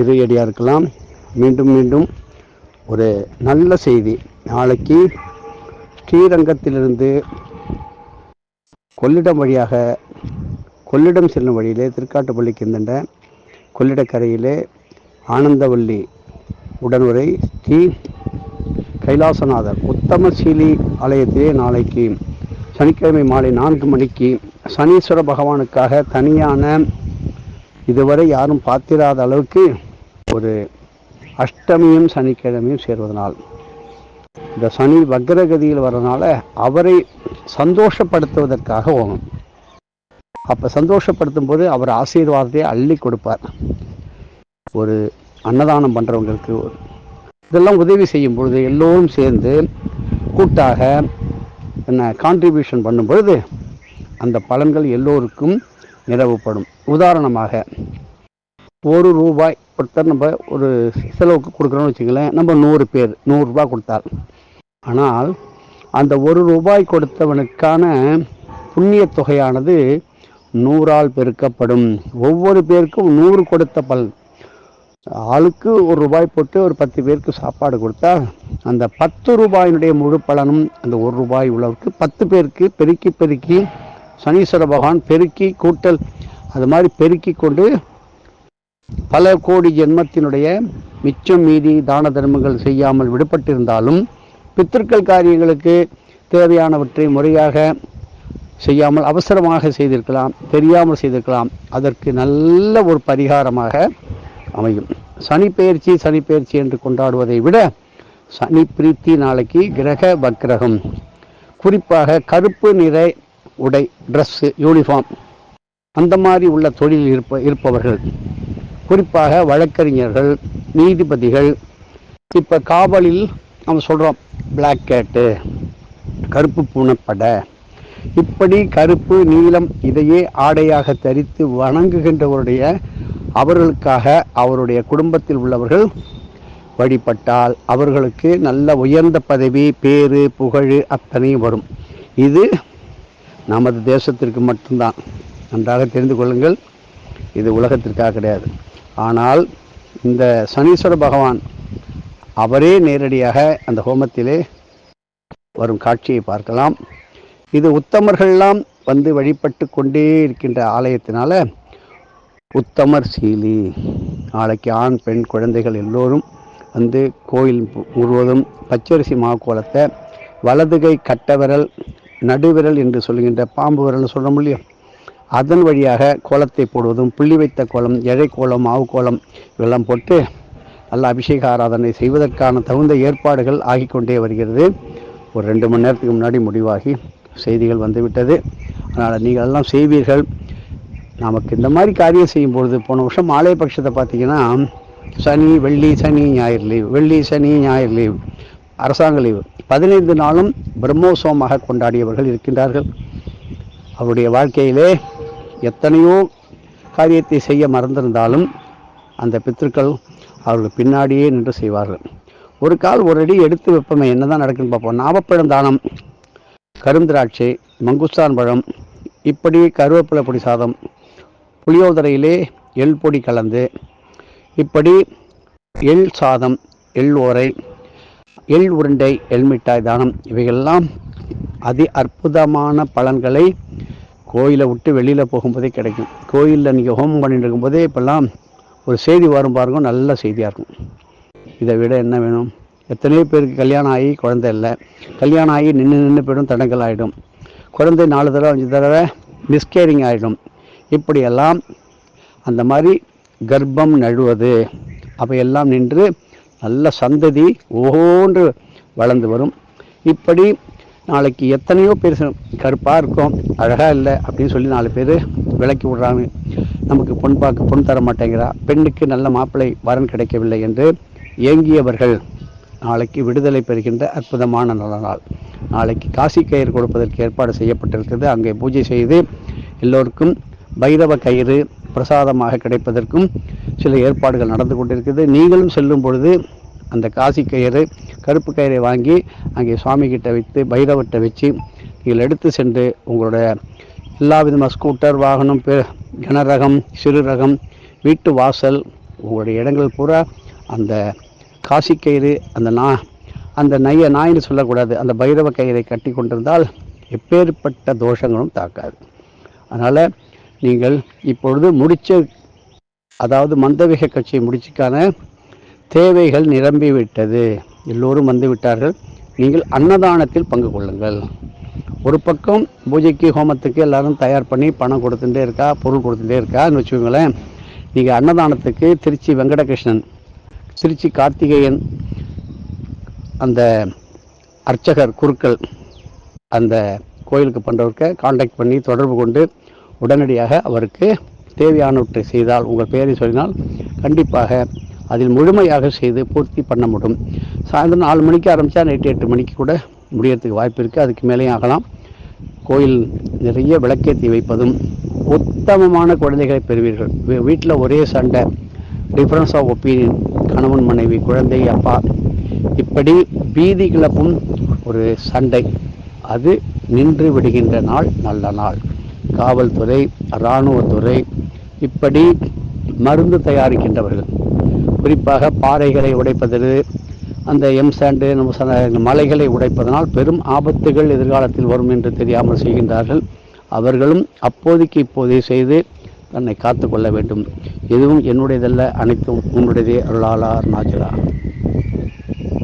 இறையடியாக இருக்கலாம் மீண்டும் மீண்டும் ஒரு நல்ல செய்தி. நாளைக்கு ஸ்ரீரங்கத்திலிருந்து கொள்ளிடம் வழியாக கொள்ளிடம் செல்லும் வழியிலே திருக்காட்டுப்பள்ளிக்கு இருந்த கொள்ளிடக்கரையிலே ஆனந்தவல்லி உடனுரை ஸ்ரீ கைலாசநாதர் உத்தமசீலி ஆலயத்திலே நாளைக்கு சனிக்கிழமை மாலை நான்கு மணிக்கு சனீஸ்வர பகவானுக்காக தனியான இதுவரை யாரும் பார்த்திராத அளவுக்கு ஒரு அஷ்டமியும் சனிக்கிழமையும் சேர்வதனால். இந்த சனி வக்ரகதியில் வர்றதுனால அவரை சந்தோஷப்படுத்துவதற்காக ஓகும் அப்போ சந்தோஷப்படுத்தும் போது அவர் ஆசீர்வாதத்தை அள்ளி கொடுப்பார். ஒரு அன்னதானம் பண்ணுறவங்களுக்கு இதெல்லாம் உதவி செய்யும் பொழுது எல்லோரும் சேர்ந்து கூட்டாக என்ன கான்ட்ரிபியூஷன் பண்ணும் பொழுது அந்த பலன்கள் எல்லோருக்கும் நிலவுப்படும். உதாரணமாக ஒரு ரூபாய் ஒருத்தர் நம்ம ஒரு செலவுக்கு கொடுக்குறோன்னு வச்சுங்களேன் நம்ம நூறு பேர் நூறுரூபா கொடுத்தார் ஆனால் அந்த ஒரு ரூபாய் கொடுத்தவனுக்கான புண்ணிய தொகையானது நூறால் பெருக்கப்படும். ஒவ்வொரு பேருக்கும் நூறு கொடுத்த பலன். ஆளுக்கு ஒரு ரூபாய் போட்டு ஒரு பத்து பேருக்கு சாப்பாடு கொடுத்தா அந்த பத்து ரூபாயினுடைய முழு பலனும் அந்த ஒரு ரூபாய் உள்ளவருக்கு பத்து பேருக்கு பெருக்கி பெருக்கி சனீஸ்வர பகவான் பெருக்கி கூட்டல் அது மாதிரி பெருக்கி கொண்டு பல கோடி ஜென்மத்தினுடைய மிச்சம் மீதி தான தர்மங்கள் செய்யாமல் விடுபட்டிருந்தாலும் பித்திருக்கள் காரியங்களுக்கு தேவையானவற்றை முறையாக செய்யாமல் அவசரமாக செய்திருக்கலாம் தெரியாமல் செய்திருக்கலாம். அதற்கு நல்ல ஒரு பரிகாரமாக அமையும். சனி பெயர்ச்சி சனி பெயர்ச்சி என்று கொண்டாடுவதை விட சனி பிரீத்தி நாளைக்கு கிரக வக்கிரகம் குறிப்பாக கருப்பு நிற உடை ட்ரெஸ்ஸு யூனிஃபார்ம் அந்த மாதிரி உள்ள தொழில் இருப்ப இருப்பவர்கள். குறிப்பாக வழக்கறிஞர்கள் நீதிபதிகள் இப்போ காவலில் நம்ம சொல்கிறோம் பிளாக் கேட்டு கருப்பு பூனைப்படை. இப்படி கருப்பு நீளம் இதையே ஆடையாக தரித்து வணங்குகின்றவருடைய அவர்களுக்காக அவருடைய குடும்பத்தில் உள்ளவர்கள் வழிபட்டால் அவர்களுக்கு நல்ல உயர்ந்த பதவி பேரு புகழ் அத்தனையும் வரும். இது நமது தேசத்திற்கு மட்டும்தான். நன்றாக தெரிந்து கொள்ளுங்கள். இது உலகத்திற்காக கிடையாது. ஆனால் இந்த சனீஸ்வர பகவான் அவரே நேரடியாக அந்த ஹோமத்திலே வரும் காட்சியை பார்க்கலாம். இது உத்தமர்கள்லாம் வந்து வழிபட்டு கொண்டே இருக்கின்ற ஆலயத்தினால உத்தமர் சீலி. நாளைக்கு ஆண் பெண் குழந்தைகள் எல்லோரும் வந்து கோயில் முழுவதும் பச்சரிசி மாக்கோலத்தை வலதுகை கட்ட விரல் நடுவிரல் என்று சொல்லுகின்ற பாம்பு விரல் சொல்ல முடியும் அதன் வழியாக கோலத்தை போடுவதும் புள்ளி வைத்த கோலம் எழை கோலம் மாவு கோலம் இதெல்லாம் போட்டு நல்ல அபிஷேக ஆராதனை செய்வதற்கான தகுந்த ஏற்பாடுகள் ஆகிக்கொண்டே வருகிறது. ஒரு ரெண்டு மணி நேரத்துக்கு முன்னாடி முடிவாகி செய்திகள் வந்துவிட்டது. அதனால் நீங்கள் எல்லாம் செய்வீர்கள். நமக்கு இந்த மாதிரி காரியம் செய்யும் பொழுது போன வருஷம் ஆலய பட்சத்தை பார்த்தீங்கன்னா சனி வெள்ளி சனி ஞாயிறு லீவ் வெள்ளி சனி ஞாயிறு லீவ் அரசாங்க லீவு. பதினைந்து நாளும் பிரம்மோத்சவமாக கொண்டாடியவர்கள் இருக்கின்றார்கள். அவருடைய வாழ்க்கையிலே எத்தனையோ காரியத்தை செய்ய மறந்திருந்தாலும் அந்த பித்திருக்கள் அவர்கள் பின்னாடியே நின்று செய்வார்கள். ஒரு கால் ஒரு அடி எடுத்து வைப்போமே என்னதான் நடக்குன்னு பார்ப்போம். நாவப்பழம் தானம் கருந்திராட்சை மங்குஸ்தான் பழம் இப்படி கருவேப்பிலை பொடி சாதம் புளியோதரையிலே எள் பொடி கலந்து இப்படி எள் சாதம் எள் ஓரை எள் உருண்டை எள் மிட்டாய் தானம் இவைகள்லாம் அதி அற்புதமான பலன்களை கோயிலை விட்டு வெளியில் போகும்போதே கிடைக்கும். கோயிலில் நீங்கள் ஹோமம் பண்ணிட்டு இருக்கும்போதே இப்போல்லாம் ஒரு செய்தி வரும் பாருங்க நல்ல செய்தியாக இருக்கும். இதை விட என்ன வேணும்? எத்தனையோ பேருக்கு கல்யாணம் ஆகி குழந்தை இல்லை. கல்யாணம் ஆகி நின்று நின்று போயிடும் தடங்கள் ஆகிடும் குழந்தை நாலு தடவை அஞ்சு தடவை மிஸ்கேரிங் ஆகிடும் இப்படியெல்லாம் அந்த மாதிரி கர்ப்பம் நழுவது அவையெல்லாம் நின்று நல்ல சந்ததி ஒவ்வொன்று வளர்ந்து வரும். இப்படி நாளைக்கு எத்தனையோ பேர் கருப்பாக இருக்கும் அழகாக இல்லை அப்படின்னு சொல்லி நாலு பேர் விளக்கி விடுறாங்க. நமக்கு பொன் பார்க்க பொன் தர மாட்டேங்கிறா. பெண்ணுக்கு நல்ல மாப்பிள்ளை வரன் கிடைக்கவில்லை என்று ஏங்கியவர்கள் நாளைக்கு விடுதலை பெறுகின்ற அற்புதமான நல்ல நாள். நாளைக்கு காசி கயிறு கொடுப்பதற்கு ஏற்பாடு செய்யப்பட்டிருக்கிறது. அங்கே பூஜை செய்து எல்லோருக்கும் பைரவ கயிறு பிரசாதமாக கிடைப்பதற்கும் சில ஏற்பாடுகள் நடந்து கொண்டிருக்கிறது. நீங்களும் செல்லும் பொழுது அந்த காசி கயிறு கருப்பு கயிறை வாங்கி அங்கே சுவாமிகிட்ட வைத்து பைரவர்கிட்ட வச்சு நீங்கள் எடுத்து சென்று உங்களுடைய எல்லா விதமான ஸ்கூட்டர் வாகனம் பெ கனரகம் சிறு ரகம் வீட்டு வாசல் உங்களுடைய இடங்கள் பூரா அந்த காசி கயிறு அந்த நா அந்த நைய நாயின்னு சொல்லக்கூடாது. அந்த பைரவ கயிறை கட்டி கொண்டிருந்தால் எப்பேற்பட்ட தோஷங்களும் தாக்காது. அதனால் நீங்கள் இப்பொழுது முடிச்ச அதாவது மந்தவிக கட்சியை முடிச்சுக்கான தேவைகள் நிரம்பிவிட்டது. எல்லோரும் வந்து விட்டார்கள் நீங்கள் அன்னதானத்தில் பங்கு கொள்ளுங்கள். ஒரு பக்கம் பூஜைக்கு ஹோமத்துக்கு எல்லாரும் தயார் பண்ணி பணம் கொடுத்துட்டே இருக்கா பொருள் கொடுத்துட்டே இருக்கான்னு வச்சுக்கோங்களேன். நீங்கள் அன்னதானத்துக்கு திருச்சி வெங்கடகிருஷ்ணன் திருச்சி கார்த்திகேயன் அந்த அர்ச்சகர் குருக்கள் அந்த கோயிலுக்கு பண்ணுறவருக்கு காண்டாக்ட் பண்ணி தொடர்பு கொண்டு உடனடியாக அவருக்கு தேவையானவற்றை செய்தால் உங்கள் பெயரை சொல்லினால் கண்டிப்பாக அதில் முழுமையாக செய்து பூர்த்தி பண்ண முடியும். சாயந்தரம் நாலு மணிக்கு ஆரம்பித்தா நைட்டு எட்டு மணிக்கு கூட முடியறதுக்கு வாய்ப்பு இருக்குது அதுக்கு மேலேயும் ஆகலாம். கோயில் நிறைய விளக்கேற்றி வைப்பதும் உத்தமமான குழந்தைகளை பெறுவீர்கள். வீட்டில் ஒரே சண்டை. டிஃப்ரென்ஸ் ஆஃப் ஒப்பீனியன் கணவன் மனைவி குழந்தை அப்பா. இப்படி பீதி கிளப்பும் ஒரு சண்டை. அது நின்று விடுகின்ற நாள் நல்ல நாள். காவல்துறை இராணுவத்துறை இப்படி மருந்து தயாரிக்கின்றவர்கள். குறிப்பாக பாறைகளை உடைப்பது அந்த எம் சாண்டு நம்ம சொன்ன மலைகளை உடைப்பதனால் பெரும் ஆபத்துகள் எதிர்காலத்தில் வரும் என்று தெரியாமல் செய்கின்றார்கள். அவர்களும் அப்போதைக்கு இப்போதே செய்து தன்னை காத்து கொள்ள வேண்டும். எதுவும் என்னுடையதல்ல அனைத்தும் உன்னுடையதே அருளாளா அருணாச்சலா.